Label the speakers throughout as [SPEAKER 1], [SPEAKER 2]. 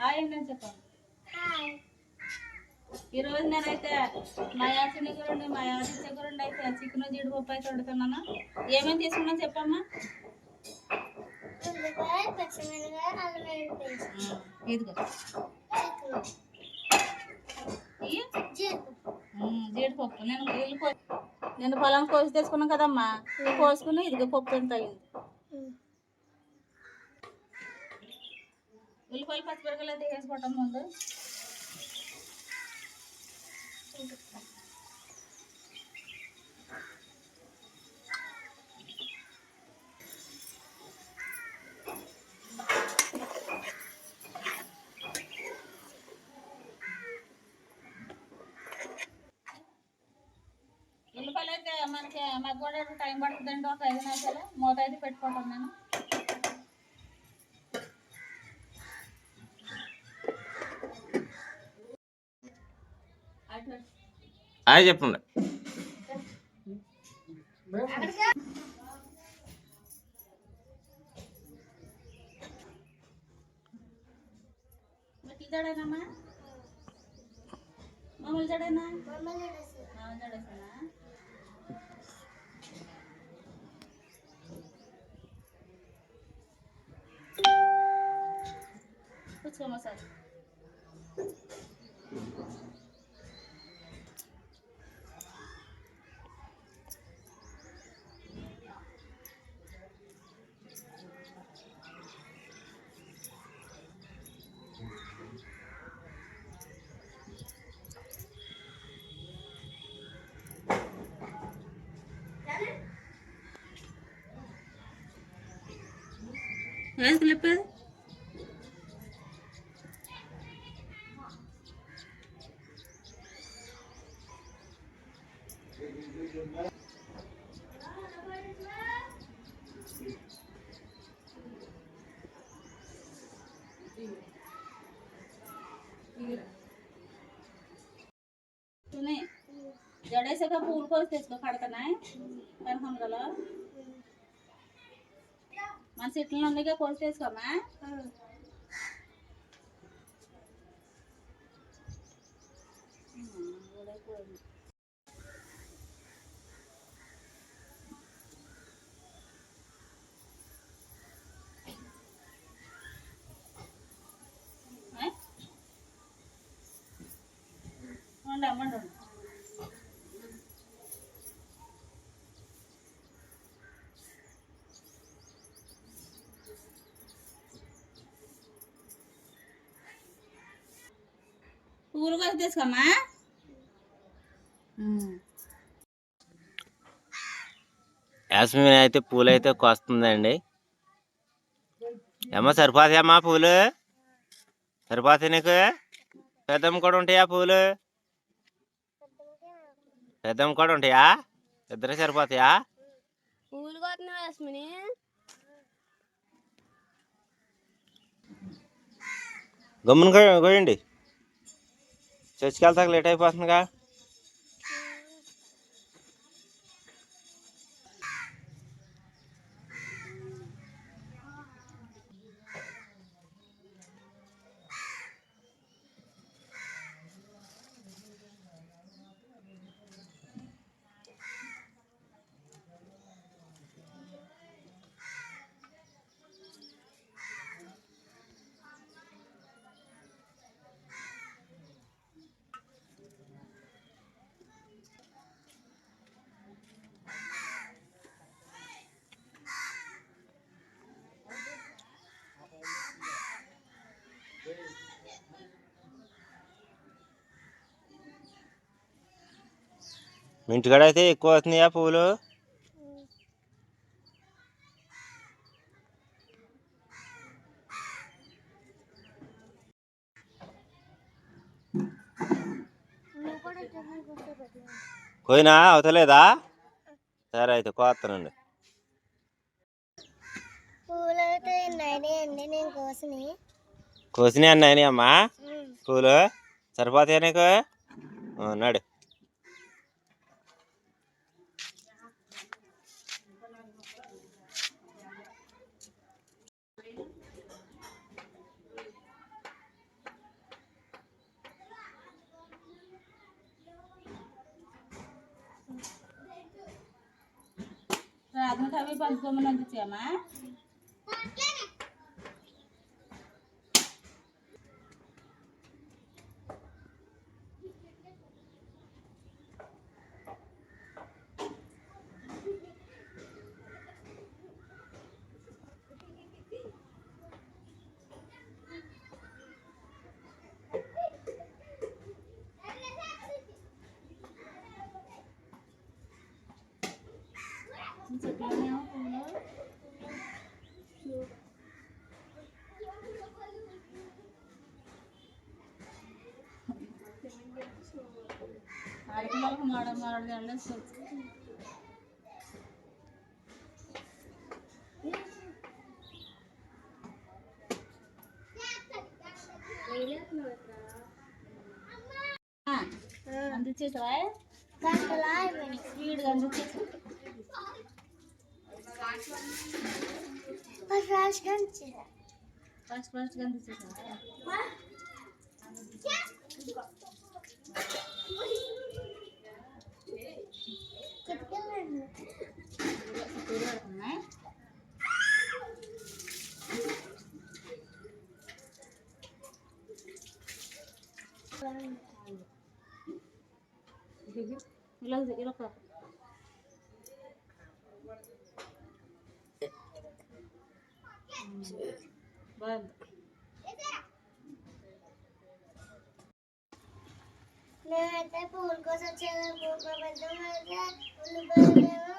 [SPEAKER 1] Hi అండి చెప్పండి. ఈరోజు నేనైతే మా యాచని గురండి మా యాచించ గురండి అయితే చికెన్ జీడిపప్పు అయితే వండుతున్నాను. ఏమేమి తీసుకున్నా చెప్పమ్మా? ఇదిగో.
[SPEAKER 2] జీడిపప్పు.
[SPEAKER 1] నేను నేను పొలం కోసి తెచ్చుకున్నాను కదమ్మా. కోసుకుని ఇదిగో పప్పు ఎంత అయింది ఉల్లిపాయలు పచ్చిమిరపకాయలు అయితే వేసుకోవటం ముందు. ఉల్లిపాయలు అయితే మనకి మగ్గోడ టైం పడుతుందండి ఒక ఐదు నిమిషాలు. మూత అయితే పెట్టుకుంటాం నేను అటు
[SPEAKER 3] అది చెప్పండి.
[SPEAKER 1] మీకు జడేనా
[SPEAKER 2] మమ్మల్ని
[SPEAKER 1] జడేసానా సార్. हेयर क्लिपर तूने जडेसा का फूल को तेज है? काढताना आहे చెట్లు ఉన్నాయిగా కోసి తెచ్చుకోమా పూలు కోసి తెచ్చుకోమా
[SPEAKER 3] యాస్మిన్ అయితే పూలు అయితే కోస్తుందండి. ఏమో సరిపోతాయమ్మా పూలు? సరిపోతాయి నీకు? పెద్దమ్మ కూడా ఉంటాయా పూలు? పెద్దమ్మ కూడా ఉంటాయా? ఇద్దరు సరిపోతాయా?
[SPEAKER 2] పూలు కొట్టినావు యస్మిని.
[SPEAKER 3] గమ్మున కోయండి चर्च क्या था लेटाई पास का మీ ఇంటికాడ అయితే ఎక్కువ అవుతున్నాయా
[SPEAKER 2] పెట్టినా
[SPEAKER 3] పోయినా? అవతలేదా? సరే అయితే కోస్తానండి కోసినాయి. అన్నాయని అమ్మా? పూలు సరిపోతాయా నీకు? ఆ, నడు.
[SPEAKER 1] ఎందుకు అవి పంచుకోమని అందించామా ఆడపిల్లలకు మాడ మాడ వెళ్ళేసుకోవచ్చు అందించేసావా
[SPEAKER 2] గంటలా అయిపోయినాయి
[SPEAKER 1] స్పీడ్గా అందించేసావు
[SPEAKER 2] ఫస్ట్ ఫస్ట్ గంట
[SPEAKER 1] ఇలా కాకు. బాగుంది.
[SPEAKER 2] మేమైతే పూల కోసం వచ్చేది పూల ప్రపంచం అయితే ఉల్లిపాయలేమో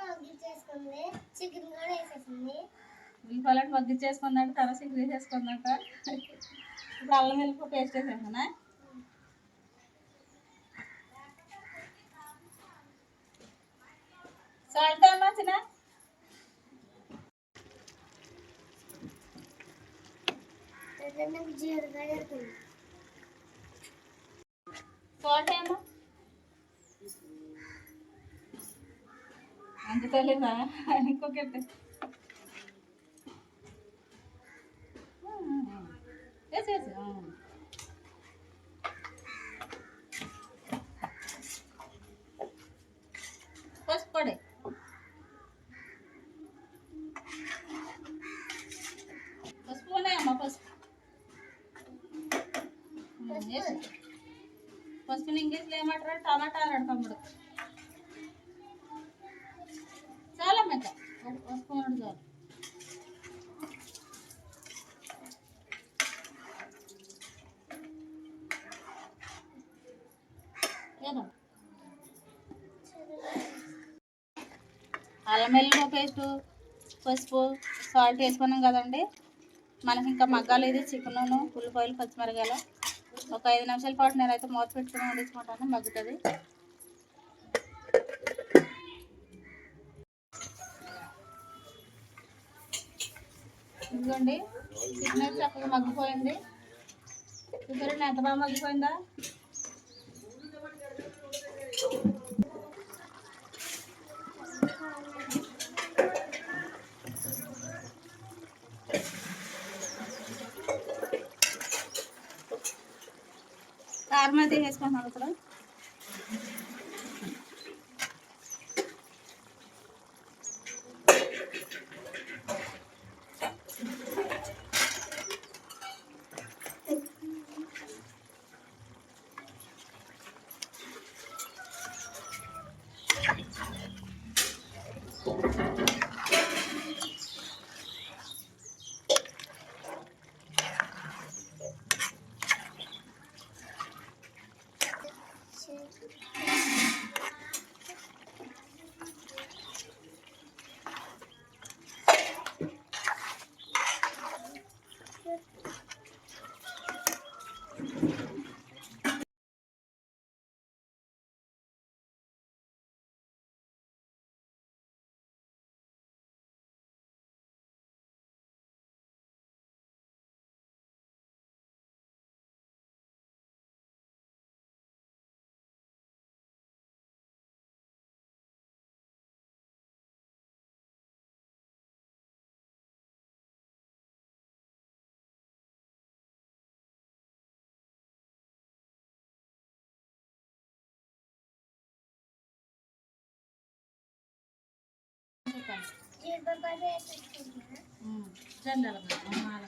[SPEAKER 2] చికెన్ కూడా వేసేసింది.
[SPEAKER 1] ఉల్లిపాయలు మగ్గిచ్చేసుకుందంట తర్వాత సిగ్గు వేసేసుకుందంట. ఇప్పుడు అల్లం వెల్లిపాయ పేస్ట్ వేసేసానా సాల్ట్ అన్నా చిన్న
[SPEAKER 2] అయితే నాకు జీరగా జరుగుతుంది
[SPEAKER 1] సాల్ట్ ఏమో అందుతలేదా ఇంకొకటి వేసేసి పసుపు పడే పసుపు ఉన్నాయమ్మా పసుపు వేసి ఫస్ట్ ఇంగ్లీష్లో ఏమంటారు టమాటా అన్నాడు తమ్ముడు చాలా మెత్త పసుపు చాలు. ఏదో. అల్లం వెల్లుల్లి పేస్టు పసుపు సాల్ట్ వేసుకున్నాం కదండి. మనకి ఇంకా మగ్గాలు ఇది చికెన్ ఉల్లిపాయలు పచ్చిమిరకాయలు. ఒక ఐదు నిమిషాల పాటు నేనైతే మూత పెట్టుకుని వండించుకుంటాను మగ్గుతుంది. ఇదిగోండి చికెన్ చక్కగా మగ్గిపోయింది. చూసారండి ఎంత బాగా మగ్గిపోయిందా? కారం అయితే వేసుకుంటున్నాను ఇప్పుడు
[SPEAKER 2] జీడిపప్పు అయితే వేసేసుకుంటున్నా
[SPEAKER 1] జల్లెలుగా అమ్మాల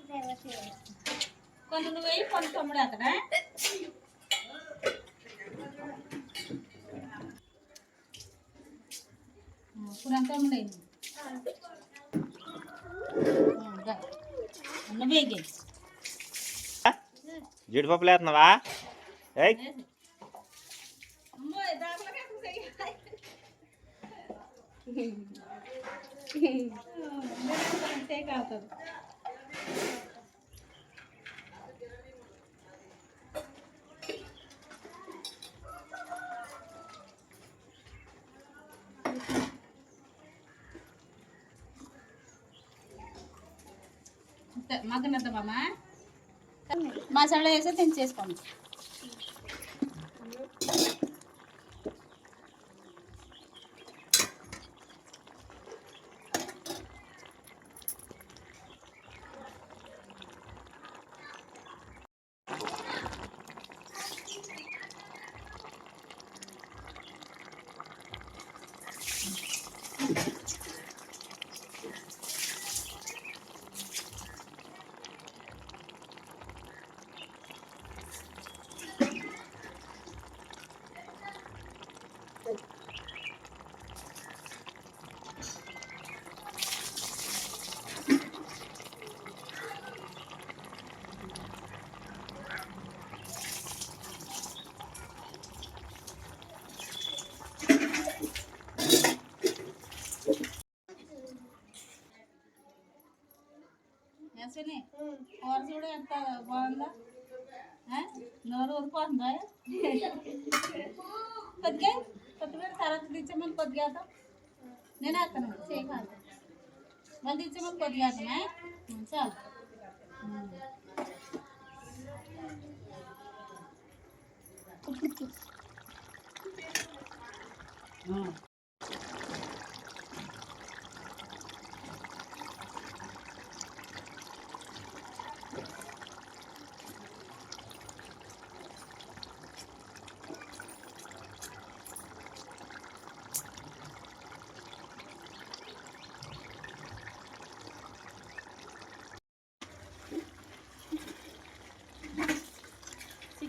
[SPEAKER 2] ఇదేమో చేయాలి.
[SPEAKER 1] కొంత నువ్వు వేయి కొంత తమ్ముడు అక్కడ పురం తమ్ముడు అయింది అన్న వేగే
[SPEAKER 3] జీడిపప్పులు వేస్తున్నావా ఏయ్
[SPEAKER 1] అంతే కాదు మగ్గనద్దమ్మా మసాలా వేసి తెంచేసుకోండి యశ్విని కూర చూడు ఎంత బాగుందా ఆ? నోరు ఊరిపోతుందా కొద్దిగా కొద్దిగా తర్వాత తెచ్చామని కొద్దిగా వేద్దాం. నేను వేస్తాను చేయి కాదు మళ్ళీ తెచ్చామని కొద్దిగా వేద్దామా? ఉం, చాలు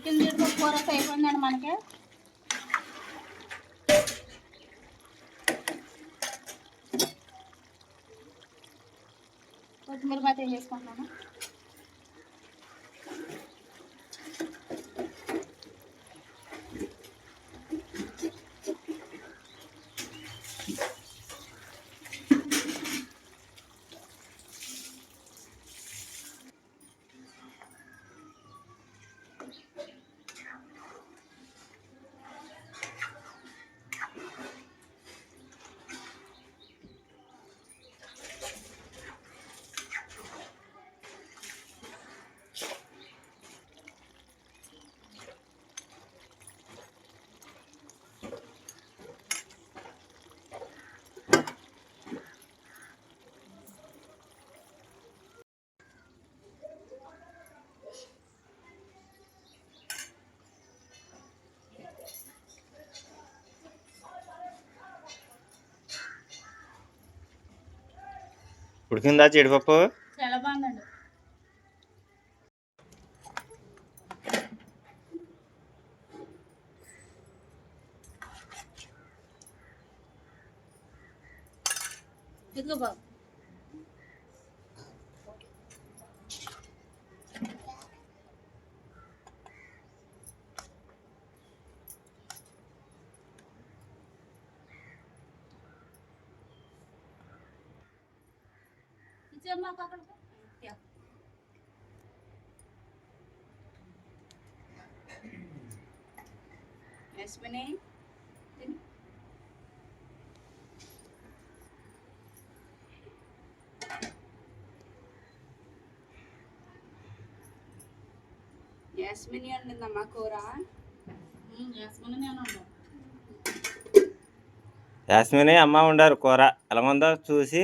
[SPEAKER 1] చికెన్ జీడిపప్పు కూర అయిపోయిందండి మనకి. కొత్తిమీర బాత వేసుకుంటున్నాను
[SPEAKER 3] ఉడికిందా జీడిపప్పు?
[SPEAKER 1] చాలా బాగుందండి. ఇదిగో బాబు. తిను.
[SPEAKER 4] యాస్మిని వండిందమ్మా కూర?
[SPEAKER 3] యాస్మిని అమ్మ ఉండారు కూర. ఎలా ఉందో చూసి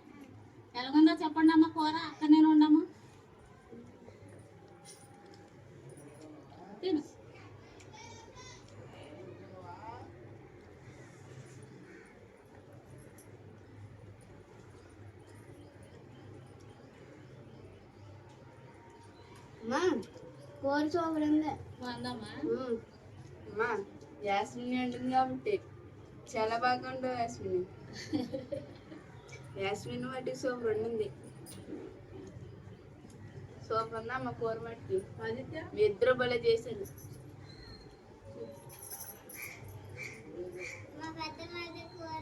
[SPEAKER 1] ఎలాగుందో చెప్పండి అమ్మ కూర అక్క నేను ఉండము తిను
[SPEAKER 2] కూర
[SPEAKER 4] అమ్మా యాస్మిని అంటుంది కాబట్టి. చాలా బాగా ఉండవు యాస్మిని. యాస్మిన్ మట్టి సూపర్ ఉండింది సూపర్ ఉందా అమ్మ కూర మట్టి
[SPEAKER 1] ఆదిత్య?
[SPEAKER 4] మీ ఇద్దరు భలే చేశారు.
[SPEAKER 2] మా పెద్ద మీద కూర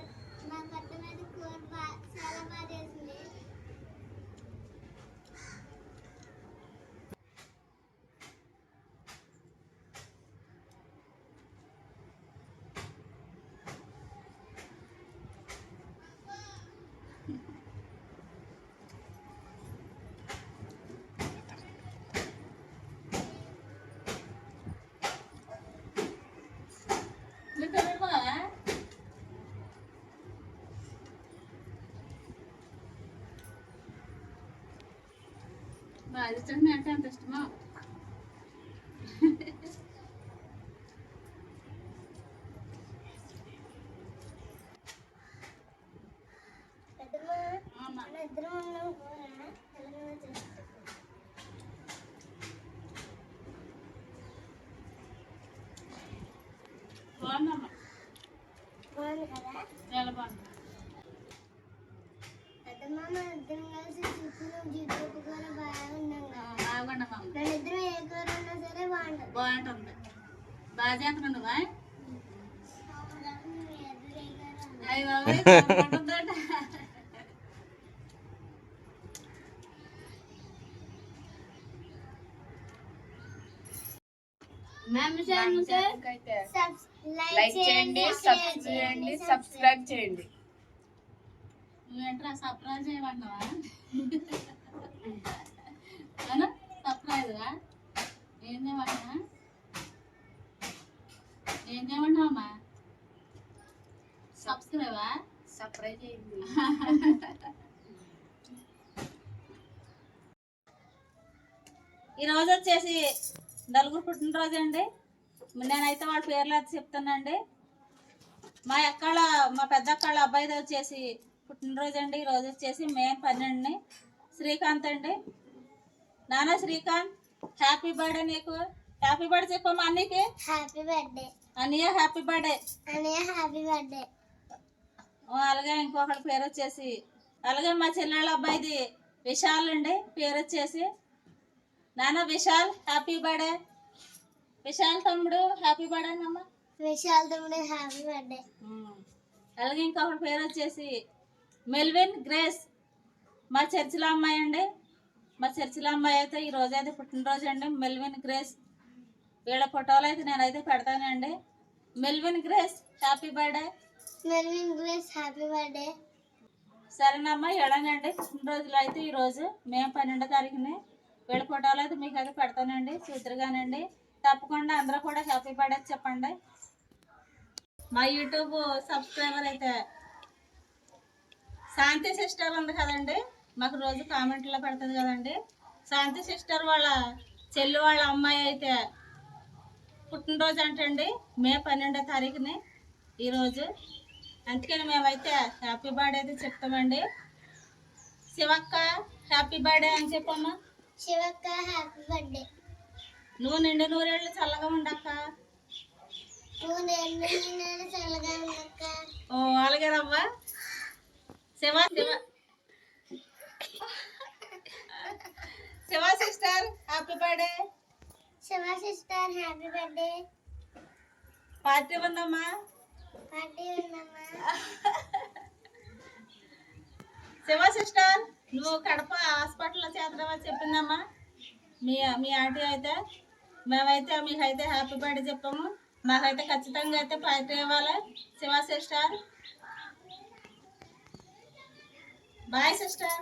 [SPEAKER 2] మా పెద్ద మీద కూర చాలా బాగా
[SPEAKER 1] ఆదిత్య అంటే అంత ఇష్టమా
[SPEAKER 2] పెద్దమ్మ
[SPEAKER 1] అమ్మ
[SPEAKER 2] మన ఇద్దరం ఉన్నాం కూర తెలంగాణ చేస్తాం
[SPEAKER 1] బాగుందమ్మా
[SPEAKER 2] బాగుంది కదా
[SPEAKER 1] చాలా బాగుంది
[SPEAKER 2] పెద్దమ్మ మన ఇద్దరం కలిసి చిక్కులు జీడిపప్పు కూర బాగా ఉన్నాం కదా
[SPEAKER 1] బాగుండమ్మా
[SPEAKER 2] మన ఇద్దరం ఏ కూర ఉన్నా సరే బాగుంటుంది.
[SPEAKER 1] బాగా చేస్తున్నావు? అయ్యి
[SPEAKER 4] లైక్ చేయండి సబ్స్క్రైబ్ చేయండి సబ్స్క్రైబ్ చేయండి.
[SPEAKER 1] నువ్వేంట్రా సర్ప్రైజ్ చేయమన్నావా అవునా? సర్ప్రైజ్గా ఏం చేయమన్నా? ఏం చేయమన్నావమ్మా సబ్స్క్రైబా?
[SPEAKER 4] సర్ప్రైజ్ చేయండి
[SPEAKER 1] ఈరోజు వచ్చేసి నలుగురు పుట్టినరోజు అండి. నేనైతే వాళ్ళ పేర్లు అయితే చెప్తానండి. మా అక్కళ్ళ మా పెద్ద అక్కళ్ళ అబ్బాయిది వచ్చేసి పుట్టినరోజు అండి. ఈరోజు వచ్చేసి మే పన్నెండుని. శ్రీకాంత్ అండి. నాన్న శ్రీకాంత్. హ్యాపీ బర్త్డే నీకు హ్యాపీ బర్త్డే చెప్పమ్మా అన్నీకి.
[SPEAKER 2] హ్యాపీ బర్త్డే
[SPEAKER 1] అన్నయ్య హ్యాపీ బర్త్డే
[SPEAKER 2] అనయ్య హ్యాపీ బర్త్డే
[SPEAKER 1] అలాగే ఇంకొకటి పేరు వచ్చేసి అలాగే మా చెల్లెళ్ళ అబ్బాయిది విశాల్ అండి పేరు వచ్చేసి. నాన్న విశాల్ హ్యాపీ బర్త్డే విశాల్ తమ్ముడు హ్యాపీ బర్త్డే అమ్మా.
[SPEAKER 2] విశాల్ తమ్ముడు హ్యాపీ బర్త్డే
[SPEAKER 1] అలాగే ఇంకొకటి పేరు వచ్చేసి మెల్విన్ గ్రేస్ మా చర్చిలో అమ్మాయి అండి. మా చర్చిలో అమ్మాయి అయితే ఈ రోజు అయితే పుట్టినరోజు అండి. మెల్విన్ గ్రేస్ వీళ్ళ ఫోటోలు అయితే నేనైతే పెడతానండి. Melvin Grace happy birthday.
[SPEAKER 2] Mervin Grace happy birthday.
[SPEAKER 1] సరేనమ్మా ఎలాగండి రోజులు అయితే ఈరోజు మేము పన్నెండో తారీఖుని వీళ్ళ ఫోటోలు అయితే మీకు అయితే పెడతానండి. చూద్దరుగానండి. తప్పకుండా అందరూ కూడా హ్యాపీ బర్త్డే చెప్పండి. మా యూట్యూబ్ సబ్స్క్రైబర్ అయితే శాంతి సిస్టర్ ఉంది కదండి. మాకు రోజు కామెంట్లో పెడుతుంది కదండి. శాంతి సిస్టర్ వాళ్ళ చెల్లి వాళ్ళ అమ్మాయి అయితే పుట్టినరోజు అంటండి. మే పన్నెండో తారీఖుని ఈరోజు అందుకని మేమైతే హ్యాపీ బర్త్డే అయితే చెప్తామండి. శివక్క హ్యాపీ బర్త్డే అని చెప్పమ్మా.
[SPEAKER 2] శివక్క హ్యాపీ బర్త్డే
[SPEAKER 1] నువ్వు నిండు నూరేళ్ళు చల్లగా ఉండక్క ఓ అలాగే రవ్వ Shiva Shiva Shiva sister happy birthday
[SPEAKER 2] Shiva sister happy birthday
[SPEAKER 1] party ఉందమ్మా.
[SPEAKER 2] పార్టీ ఉందమ్మా.
[SPEAKER 1] శివ సిస్టర్ నువ్వు కడప హాస్పిటల్లో చేద్దామని చెప్పిందమ్మా. మీ మీ ఆంటీ అయితే మేమైతే మీకైతే హ్యాపీ బర్త్డే చెప్పాము. మాకైతే ఖచ్చితంగా అయితే పార్టీ ఇవ్వాలి. శివ సిస్టర్. Bye sister